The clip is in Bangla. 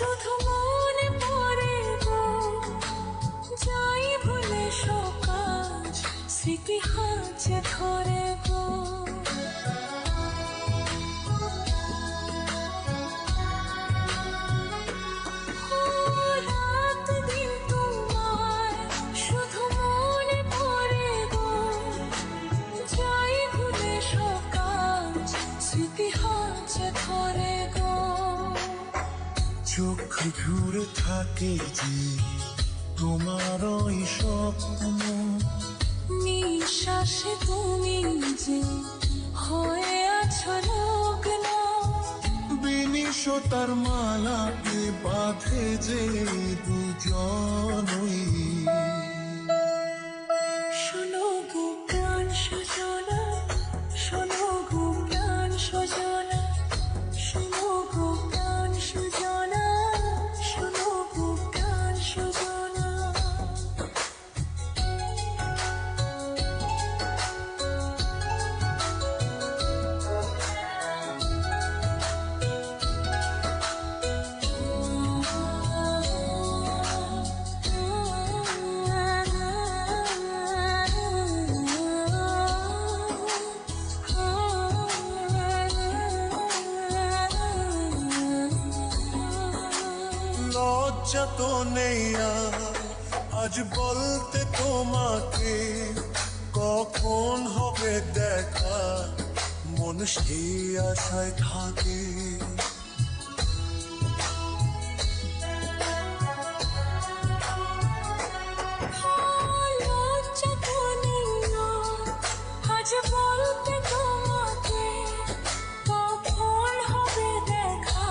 শুধু মনে পড়ে গো। যাই ভুলে সকাল স্মৃতি হাঁচে ধরে গো। চোখ ঘুরে থাকে যে তোমার ওই স্বপ্ন। নিঃশ্বাসে তুমি যে হয়ে আছো লগ্ন বিনিশতার মালাকে বাঁধে যে দুজনই লজ্জা তো নেই আজ বলতে তোমাকে কখন হবে দেখা? মন সেই আশায় থাকে। তোমাকে কখন হবে দেখা?